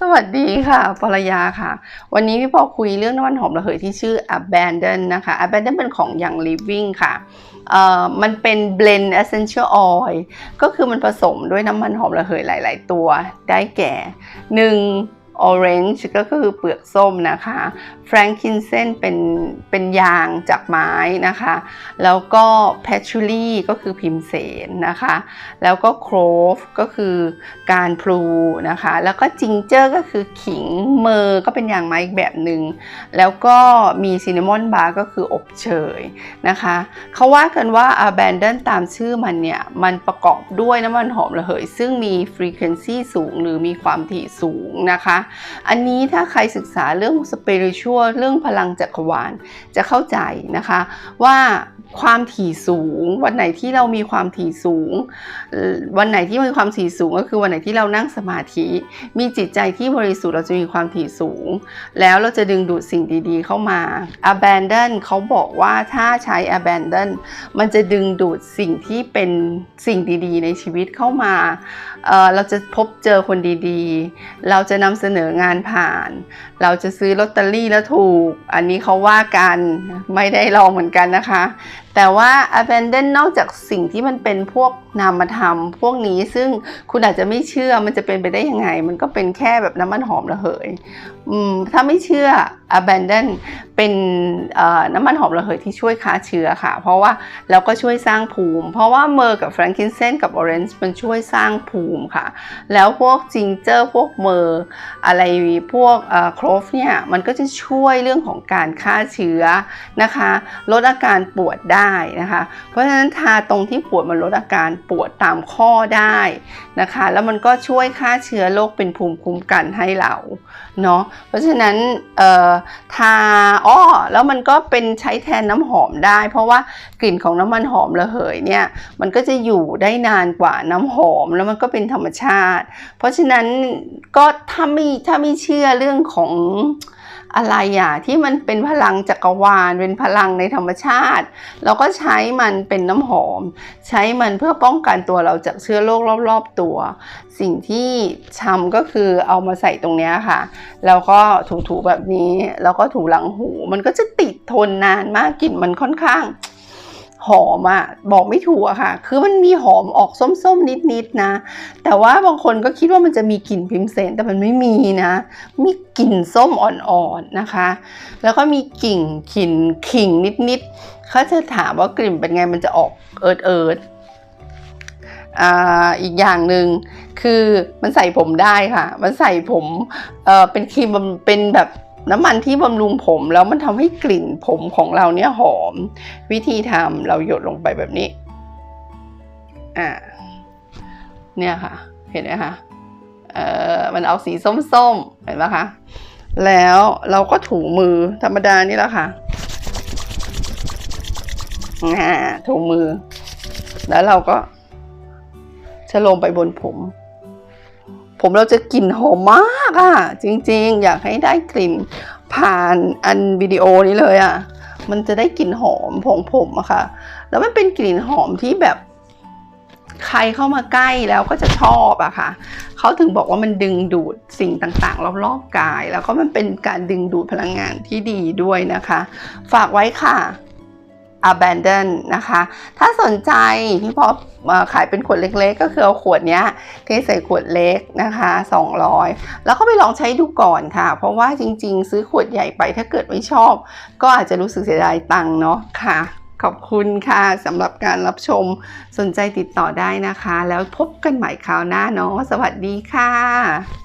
สวัสดีค่ะ ปรยาค่ะ วันนี้พี่พอคุยเรื่องน้ำมันหอมระเหยที่ชื่อ Abandon นะคะ Abandon เป็นของ Young Living ค่ะมันเป็น blend essential oil ก็คือมันผสมด้วยน้ำมันหอมระเหยหลาย ๆ ตัวได้แก่ 1. Orange ก็คือเปลือกส้มนะคะ frankincense เป็นเป็นยางจากไม้นะคะ แล้วก็ patchouli ก็คือพิมเสนนะคะ แล้วก็ clove ก็คือการพลูนะคะ แล้วก็ ginger ก็คือขิง เมอร์ก็เป็นยางไม้อีกแบบหนึ่ง แล้วก็มีซินนามอนบาร์ก็คืออบเชยนะคะ เขาว่ากันว่า abandon ตามชื่อมันเนี่ย มันประกอบด้วยน้ำมันหอมระเหย ซึ่งมี frequency สูงหรือมีความถี่สูงนะคะอันนี้ถ้าใครศึกษาเรื่องสเปริชัวเรื่องพลังจักรวาลจะเข้าใจนะคะว่า ความถี่สูง วันไหนที่เรามีความถี่สูง วันไหนที่มีความถี่สูงก็คือวันไหนที่เรานั่งสมาธิ มีจิตใจที่บริสุทธิ์เราจะมีความถี่สูง แล้วเราจะดึงดูดสิ่งดีๆ เข้ามา abandon เขาบอกว่าถ้าใช้ abandon มันจะดึงดูดสิ่งที่เป็นสิ่งดีๆ ในชีวิตเข้ามาเเราจะพบเจอคนดีๆ เราจะนำเสนองานผ่าน เราจะซื้อลอตเตอรี่แล้วถูก อันนี้เขาว่ากันไม่ได้ลองเหมือนกันนะคะ แต่ว่า abandon นอกจากสิ่งที่มันเป็นพวกนามธรรม พวกนี้ซึ่งคุณอาจจะไม่เชื่อมันจะเป็นไปได้ยังไง มันก็เป็นแค่แบบน้ำมันหอมระเหยถ้าไม่เชื่อ abandon เป็นเอ่อน้ำมันหอมระเหยที่ช่วยฆ่าเชื้อค่ะ เพราะว่าแล้วก็ช่วยสร้างภูมิ เพราะว่าเมอร์กับ frankincense กับ orange มันช่วยสร้างภูมิค่ะ แล้วพวกจิงเจอร์พวกเมอร์อะไรพวกเอ่อโครฟเนี่ยมันก็จะช่วยเรื่องของการฆ่าเชื้อนะคะ ลดอาการปวดได้นะคะ เพราะฉะนั้นทาตรงที่ปวดมันลดอาการปวดตามข้อได้นะคะ แล้วมันก็ช่วยฆ่าเชื้อโรคเป็นภูมิคุ้มกันให้เราเนาะเพราะฉะนั้นทาอ้อแล้วมันก็เป็นใช้แทนน้ำหอมได้ เพราะว่ากลิ่นของน้ำมันหอมระเหยเนี่ยมันก็จะอยู่ได้นานกว่าน้ำหอมแล้วมันก็เป็นธรรมชาติ เพราะฉะนั้นก็ถ้าไม่ถ้าไม่เชื่อเรื่องของ อะไรอะที่มันเป็นพลังจักรวาล เป็นพลังในธรรมชาติ เราก็ใช้มันเป็นน้ำหอม ใช้มันเพื่อป้องกันตัวเราจากเชื้อโรครอบ ๆ ตัว สิ่งที่ทำก็คือเอามาใส่ตรงนี้ค่ะ แล้วก็ถูๆแบบนี้ แล้วก็ถูหลังหู มันก็จะติดทนนานมากกลิ่นมันค่อนข้าง หอมอะบอกไม่ถูกอะค่ะ คือมันมีหอมออกส้มๆ นิดๆนะ แต่ว่าบางคนก็คิดว่ามันจะมีกลิ่นพิมเสนแต่มันไม่มีนะ มีกลิ่นส้มอ่อนๆนะคะ แล้วก็มีกลิ่นขินขิงนิดๆเขาจะถามว่ากลิ่นเป็นไงมันจะออกเอิดเอิดๆอ่าอีกอย่างหนึ่งคือมันใส่ผมได้ค่ะ มันใส่ผมเอ่อเป็นครีมเป็นแบบ น้ำมันที่บำรุงผมแล้วมันทำให้กลิ่นผมของเราเนี่ยหอม วิธีทำเราหยดลงไปแบบนี้ อ่า เนี่ยค่ะ เห็นไหมคะ เอ่อ มันเอาสีส้มๆ เห็นไหมคะ แล้วเราก็ถูมือธรรมดานี่แหละค่ะอ่าถูมือ แล้วเราก็จะลงไปบนผม ผมเราจะกลิ่นหอมมากอะ่ะ จริงๆ อยากให้ได้กลิ่นผ่านอันวิดีโอนี้เลยอะ่ะ มันจะได้กลิ่นหอมผงผมอะค่ะ แล้วมันเป็นกลิ่นหอมที่แบบ ใครเข้ามาใกล้แล้วก็จะชอบอะค่ะ เขาถึงบอกว่ามันดึงดูดสิ่งต่างๆรอบๆกาย แล้วก็มันเป็นการดึงดูดพลังงานที่ดีด้วยนะคะ ฝากไว้ค่ะ abandon นะคะ ถ้าสนใจพี่พอขายเป็นขวดเล็กๆ ก็คือเอาขวดนี้เทใส่ขวดเล็กนะคะ 200 แล้วก็ไปลองใช้ดูก่อนค่ะ เพราะว่าจริงๆ ซื้อขวดใหญ่ไปถ้าเกิดไม่ชอบ ก็อาจจะรู้สึกเสียดายตังค์เนาะค่ะ ขอบคุณค่ะสำหรับการรับชมสนใจติดต่อได้นะคะ แล้วพบกันใหม่คราวหน้าเนาะสวัสดีค่ะ